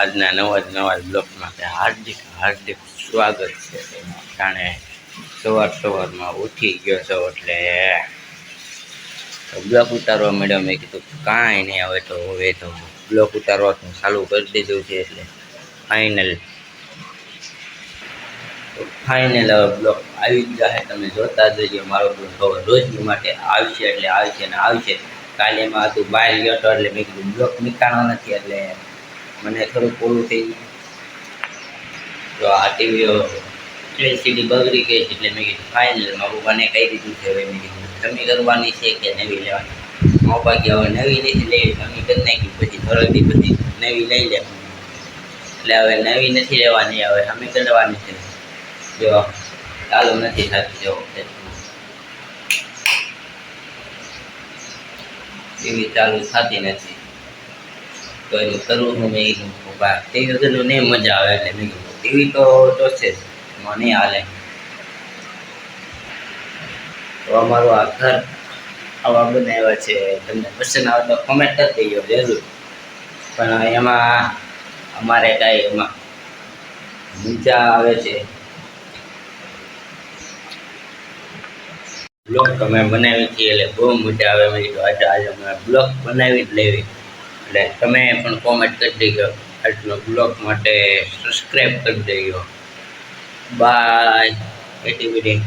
આજના નવા જ નવા બ્લોક માટે હાર્દિક હાર્દિક સ્વાગત છે જાણે સવાર સવારમાં ઉઠી ગયો છો એટલે બ્લોક ઉતારવા મેડમ મેં કીધું કાંઈ નહીં, હવે તો હવે તો બ્લોક ઉતારવાનું ચાલુ કરી દીધું છે એટલે ફાઇનલ ફાઇનલ હવે બ્લોક આવી જ જશે તમે જોતા જજો મારો બ્લોક હવે રોજની માટે આવશે એટલે આવશે ને આવશે. કાલે એમાં હતું બહાર ગયો હતો એટલે મેં કીધું બ્લોક નીકાળવો નથી એટલે મને થોડું પૂરું થઈ ગયું. તો આ ટીવી એલસીડી બગડી ગઈ છે એટલે મેં કીધું ફાઇનલ મારું મને કહી દીધું છે. હવે મેં કીધું તમે કરવાની છે કે નવી લેવાની? મારા બાકી હવે નવી નથી લેવી નવી કરી નાખી, પછી દી પછી નવી લઈ લેવાની એટલે હવે નવી નથી લેવાની, હવે અમે કરવાની છે. જો, ચાલુ નથી થતી જો ટીવી ચાલુ થતી નથી. એનું કરવું મેં કીધું તે વગરનું નહીં મજા આવે એટલે મેં કીધું ટીવી તો જ એમાં હાલે તો અમારું આ ઘર આવા બનાવ્યા છે. તમને પસંદ આવે તો કોમેન્ટ કરી દેજો, જરૂર. પણ એમાં અમારે કાંઈ એમાં મજા આવે છે. બ્લોક તમે બનાવી હતી એટલે બહુ મજા આવે. મેં કીધું આજે આજે અમે બ્લોક બનાવી જ લેવી. એટલે તમે પણ કોમેન્ટ કરી દેજો. એટલો બ્લોગ માટે સબસ્ક્રાઈબ કરી દેજો. બાય એટીવીડી